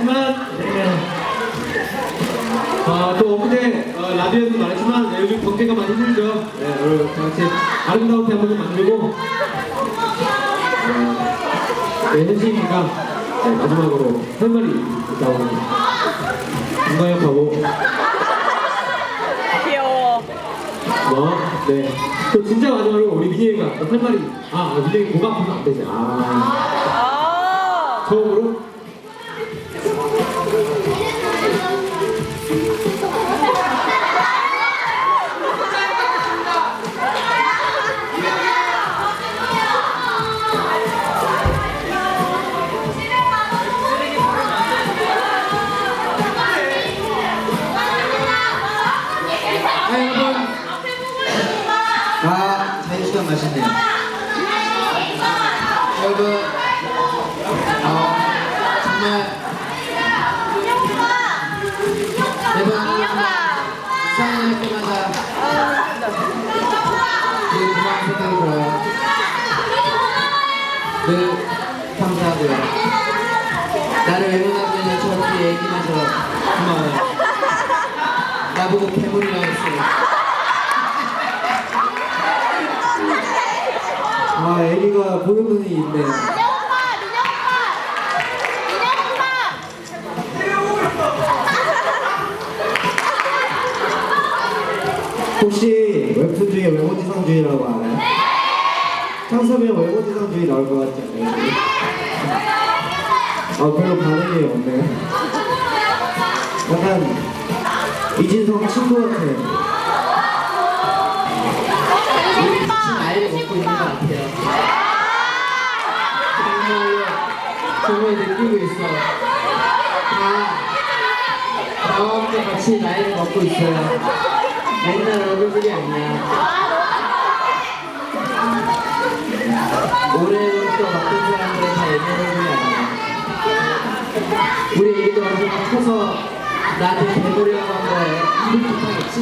많지만 아, 또 오픈에 어, 라디오에도 많지만 네, 요즘 경제가 많이 힘들죠. 네, 여러분 다 같이 아름다운 대한민국 만들고 어, 네, 현진이가 네, 마지막으로 할 말이 있다고 합니다. 공감역하고 귀여워. 뭐? 네. 또 진짜 마지막으로 우리 민혜가 할 말이 아, 아 민혜가 아프면 안 되지. 아. 아. 처음으로 아 자유시간 맛있네요. 여러분 어, 정말 나를 외면하면 저렇게 얘기만 서 고마워요. 나보고 괴물이라고 아, 애기가 보는 눈이 있네. 혹시 웹툰 중에 외모지상주의라고 알아요? 창섭이 형 외모지상주의 나올 것 같지 않아요? 아, 별로 반응이 없네요. 약간 이진성 친구 같아 정말 느끼고 있어. 다 함께 같이 나이를 먹고 있어요. 맨날 얼굴들이 아니야. 오래부터 바쁜 사람들은 다 옛날 얼굴이 아니야. 우리 애기도 언젠가 커서 나한테 배부려고 한 거에 이를 못하겠지?